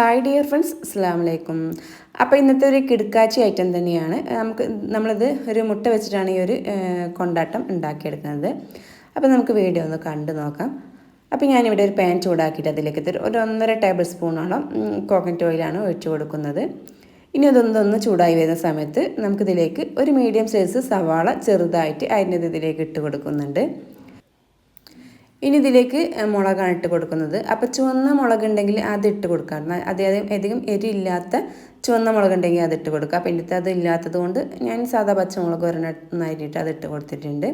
Hi dear friends അസ്സാം വലൈക്കും അപ്പോൾ ഇന്നത്തെ ഒരു കിടക്കാച്ചി ഐറ്റം തന്നെയാണ്. നമുക്ക് നമ്മളിത് ഒരു മുട്ട വെച്ചിട്ടാണ് ഈ ഒരു കൊണ്ടാട്ടം ഉണ്ടാക്കിയെടുക്കുന്നത്. അപ്പോൾ നമുക്ക് വീഡിയോ ഒന്ന് കണ്ടു നോക്കാം. അപ്പോൾ ഞാനിവിടെ ഒരു പാൻ ചൂടാക്കിയിട്ട് അതിലേക്ക് തരും ഒരു ഒന്നര ടേബിൾ സ്പൂണോളം കോക്കനട്ട് ഓയിലാണ് ഒഴിച്ചു കൊടുക്കുന്നത്. ഇനി അതൊന്നൊന്ന് ചൂടായി വരുന്ന സമയത്ത് നമുക്കിതിലേക്ക് ഒരു മീഡിയം സൈസ് സവാള ചെറുതായിട്ട് അരിഞ്ഞത് ഇതിലേക്ക് ഇട്ട് കൊടുക്കുന്നുണ്ട്. ഇനി ഇതിലേക്ക് മുളകാണ് ഇട്ട് കൊടുക്കുന്നത്. അപ്പോൾ ചുവന്ന മുളക് ഉണ്ടെങ്കിൽ അത് ഇട്ട് കൊടുക്കാം. അതായത് അധികം എരിയില്ലാത്ത ചുവന്ന മുളക് ഉണ്ടെങ്കിൽ അത് ഇട്ട് കൊടുക്കുക അപ്പം ഇന്നത്തെ അത് ഇല്ലാത്തത് കൊണ്ട് ഞാൻ സാധാ പച്ചമുളക് ഒരെണ്ണം അത് ഇട്ട് കൊടുത്തിട്ടുണ്ട്.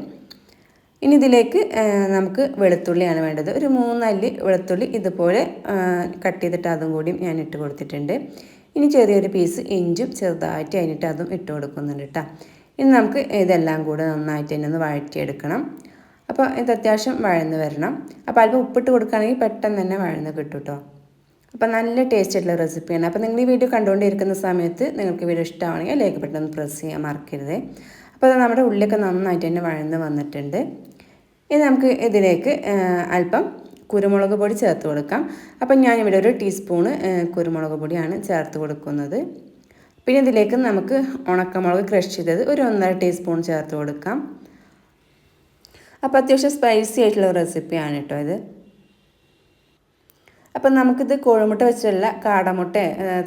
ഇനി ഇതിലേക്ക് നമുക്ക് വെളുത്തുള്ളിയാണ് വേണ്ടത്. ഒരു മൂന്നല്ലി വെളുത്തുള്ളി ഇതുപോലെ കട്ട് ചെയ്തിട്ട് അതും കൂടിയും ഞാൻ ഇട്ട് കൊടുത്തിട്ടുണ്ട്. ഇനി ചെറിയൊരു പീസ് ഇഞ്ചും ചെറുതായിട്ട് അതിനിട്ട് അതും ഇട്ട് കൊടുക്കുന്നുണ്ട് കേട്ടോ ഇനി നമുക്ക് ഇതെല്ലാം കൂടെ നന്നായിട്ട് തന്നെ ഒന്ന് വഴറ്റിയെടുക്കണം. അപ്പോൾ ഇത് അത്യാവശ്യം വഴന്ന് വരണം. അപ്പോൾ അല്പം ഉപ്പിട്ട് കൊടുക്കുകയാണെങ്കിൽ പെട്ടെന്ന് തന്നെ വഴന്ന് കിട്ടും കേട്ടോ അപ്പോൾ നല്ല ടേസ്റ്റ് ആയിട്ടുള്ള റെസിപ്പിയാണ് അപ്പോൾ നിങ്ങൾ ഈ വീഡിയോ കണ്ടുകൊണ്ടിരിക്കുന്ന സമയത്ത് നിങ്ങൾക്ക് വീഡിയോ ഇഷ്ടമാണെങ്കിൽ ലൈക്ക് പെട്ടെന്ന് പ്രസ് ചെയ്യാൻ മറക്കരുത്. അപ്പോൾ അത് നമ്മുടെ ഉള്ളിലൊക്കെ നന്നായിട്ട് തന്നെ വഴന്ന് വന്നിട്ടുണ്ട്. ഇനി നമുക്ക് ഇതിലേക്ക് അല്പം കുരുമുളക് പൊടി ചേർത്ത് കൊടുക്കാം. അപ്പം ഞാനിവിടെ ഒരു ടീസ്പൂണ് കുരുമുളക് പൊടിയാണ് ചേർത്ത് കൊടുക്കുന്നത്. പിന്നെ ഇതിലേക്ക് നമുക്ക് ഉണക്കമുളക് ക്രഷ് ചെയ്തത് ഒരു ഒന്നര ടീസ്പൂൺ ചേർത്ത് കൊടുക്കാം. അപ്പോൾ അത്യാവശ്യം സ്പൈസി ആയിട്ടുള്ള റെസിപ്പിയാണ് കേട്ടോ ഇത്. അപ്പം നമുക്കിത് കോഴിമുട്ട വെച്ചിട്ടുള്ള കാടമുട്ട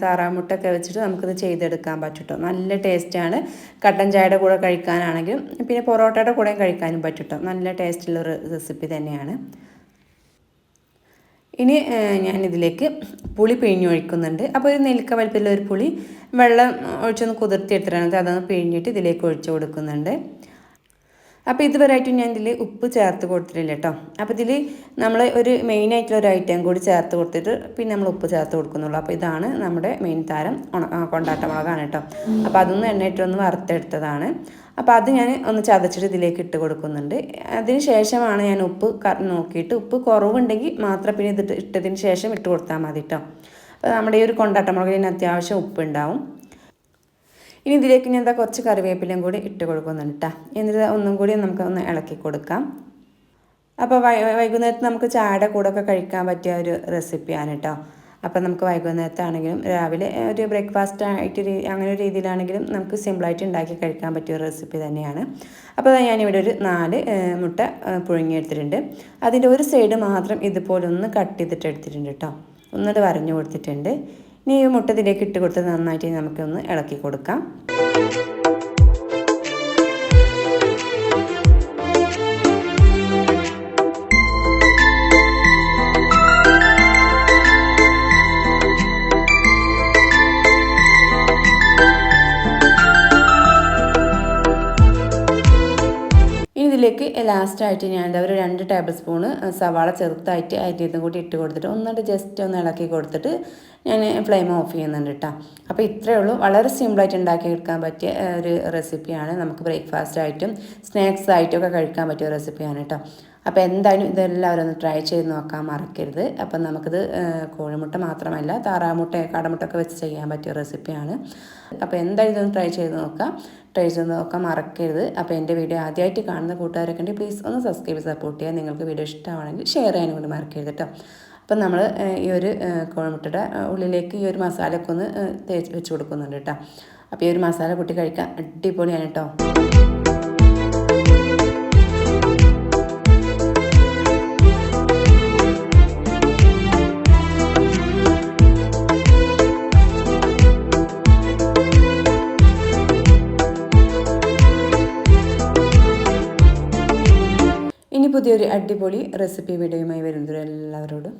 താറാമുട്ട ഒക്കെ വെച്ചിട്ട് നമുക്കിത് ചെയ്തെടുക്കാൻ പറ്റട്ടോ നല്ല ടേസ്റ്റാണ് കട്ടൻ ചായയുടെ കൂടെ കഴിക്കാനാണെങ്കിലും പിന്നെ പൊറോട്ടയുടെ കൂടെയും കഴിക്കാനും പറ്റട്ടോ നല്ല ടേസ്റ്റുള്ള റെസിപ്പി തന്നെയാണ്. ഇനി ഞാനിതിലേക്ക് പുളി പിഴിഞ്ഞൊഴിക്കുന്നുണ്ട്. അപ്പോൾ ഒരു നെല്ലിക്ക വലിപ്പത്തിലുള്ള ഒരു പുളി വെള്ളം ഒഴിച്ചൊന്ന് കുതിർത്തി എടുത്തിട്ടാണ് അതൊന്ന് പിഴിഞ്ഞിട്ട് ഇതിലേക്ക് ഒഴിച്ചു കൊടുക്കുന്നുണ്ട്. അപ്പോൾ ഇതുവരെയായിട്ടും ഞാൻ ഇതിൽ ഉപ്പ് ചേർത്ത് കൊടുത്തിട്ടില്ല കേട്ടോ അപ്പോൾ ഇതിൽ നമ്മൾ ഒരു മെയിൻ ആയിട്ടുള്ള ഒരു ഐറ്റം കൂടി ചേർത്ത് കൊടുത്തിട്ട് പിന്നെ നമ്മൾ ഉപ്പ് ചേർത്ത് കൊടുക്കുന്നുള്ളൂ. അപ്പോൾ ഇതാണ് നമ്മുടെ മെയിൻ താരം കൊണ്ടാട്ട മുളകാണ് കേട്ടോ അപ്പോൾ അതൊന്ന് എണ്ണയിട്ടൊന്ന് വറുത്തെടുത്തതാണ്. അപ്പോൾ അത് ഞാൻ ഒന്ന് ചതച്ചിട്ട് ഇതിലേക്ക് ഇട്ട് കൊടുക്കുന്നുണ്ട്. അതിന് ശേഷമാണ് ഞാൻ ഉപ്പ് നോക്കിയിട്ട് ഉപ്പ് കുറവുണ്ടെങ്കിൽ മാത്രം പിന്നെ ഇത് ഇട്ടതിന് ശേഷം ഇട്ട് കൊടുത്താൽ മതി കേട്ടോ അപ്പോൾ നമ്മുടെ ഈ ഒരു കൊണ്ടാട്ട മുളകിന് അത്യാവശ്യം ഉപ്പ് ഉണ്ടാവും ഇനി ഇതിലേക്ക് ഞാൻ എന്താ കുറച്ച് കറിവേപ്പിലയും കൂടി ഇട്ട് കൊടുക്കുന്നുണ്ട് കേട്ടോ എന്നിട്ട് ഒന്നും കൂടി നമുക്ക് ഒന്ന് ഇളക്കി കൊടുക്കാം. അപ്പോൾ വൈകുന്നേരത്ത് നമുക്ക് ചായയുടെ കൂടെ ഒക്കെ കഴിക്കാൻ പറ്റിയ ഒരു റെസിപ്പിയാണ് കേട്ടോ അപ്പോൾ നമുക്ക് വൈകുന്നേരത്താണെങ്കിലും രാവിലെ ഒരു ബ്രേക്ക്ഫാസ്റ്റ് ആയിട്ട് അങ്ങനെ ഒരു രീതിയിലാണെങ്കിലും നമുക്ക് സിമ്പിളായിട്ട് ഉണ്ടാക്കി കഴിക്കാൻ പറ്റിയ ഒരു റെസിപ്പി തന്നെയാണ്. അപ്പോൾ ഞാനിവിടെ ഒരു നാല് മുട്ട പുഴുങ്ങിയെടുത്തിട്ടുണ്ട്. അതിന്റെ ഒരു സൈഡ് മാത്രം ഇതുപോലെ ഒന്ന് കട്ട് ചെയ്തിട്ട് എടുത്തിട്ടുണ്ട് കേട്ടോ ഒന്നിട്ട് വരഞ്ഞു കൊടുത്തിട്ടുണ്ട്. ഇനി ഈ മുട്ട ഇതിലേക്ക് ഇട്ട് കൊടുത്ത് നന്നായിട്ട് നമുക്കൊന്ന് ഇളക്കി കൊടുക്കാം. ഇതിലേക്ക് ലാസ്റ്റായിട്ട് ഞാൻ എന്താ ഒരു രണ്ട് ടേബിൾ സ്പൂണ് സവാള ചെറുതായിട്ട് അരിയതും കൂടി ഇട്ട് കൊടുത്തിട്ട് ഒന്നിട്ട് ജസ്റ്റ് ഒന്ന് ഇളക്കി കൊടുത്തിട്ട് ഞാൻ ഫ്ലെയിം ഓഫ് ചെയ്യുന്നുണ്ട് കേട്ടോ അപ്പോൾ ഇത്രയേ ഉള്ളൂ. വളരെ സിമ്പിളായിട്ട് ഉണ്ടാക്കിയെടുക്കാൻ പറ്റിയ ഒരു റെസിപ്പിയാണ് നമുക്ക് ബ്രേക്ക്ഫാസ്റ്റ് ആയിട്ടും സ്നാക്സ് ആയിട്ടും ഒക്കെ കഴിക്കാൻ പറ്റിയ റെസിപ്പിയാണ് കേട്ടോ അപ്പോൾ എന്തായാലും ഇതെല്ലാവരും ഒന്ന് ട്രൈ ചെയ്ത് നോക്കാൻ മറക്കരുത്. അപ്പം നമുക്കിത് കോഴിമുട്ട മാത്രമല്ല താറാമുട്ട കാടമുട്ട ഒക്കെ വെച്ച് ചെയ്യാൻ പറ്റിയ റെസിപ്പിയാണ് അപ്പോൾ എന്തായാലും ഇതൊന്ന് ട്രൈ ചെയ്ത് നോക്കാം. ട്രൈ ചെയ്ത് നോക്കാൻ മറക്കരുത്. അപ്പോൾ എന്റെ വീഡിയോ ആദ്യമായിട്ട് കാണുന്ന കൂട്ടുകാരൊക്കെ ഉണ്ടെങ്കിൽ പ്ലീസ് ഒന്ന് സബ്സ്ക്രൈബ് സപ്പോർട്ട് ചെയ്യുക നിങ്ങൾക്ക് വീഡിയോ ഇഷ്ടമാണെങ്കിൽ ഷെയർ ചെയ്യാനും കൂടി മറക്കരുത് കേട്ടോ അപ്പം നമ്മൾ ഈ ഒരു കോഴിമുട്ടയുടെ ഉള്ളിലേക്ക് ഈ ഒരു മസാലയൊക്കെ ഒന്ന് തേച്ച് വെച്ച് കൊടുക്കുന്നുണ്ട് കേട്ടോ അപ്പോൾ ഈ ഒരു മസാല കൂട്ടി കഴിക്കാൻ അടിപൊളിയാണ് കേട്ടോ ഇനി പുതിയൊരു അടിപൊളി റെസിപ്പി വീഡിയോയുമായി വരുന്നവരും എല്ലാവരോടും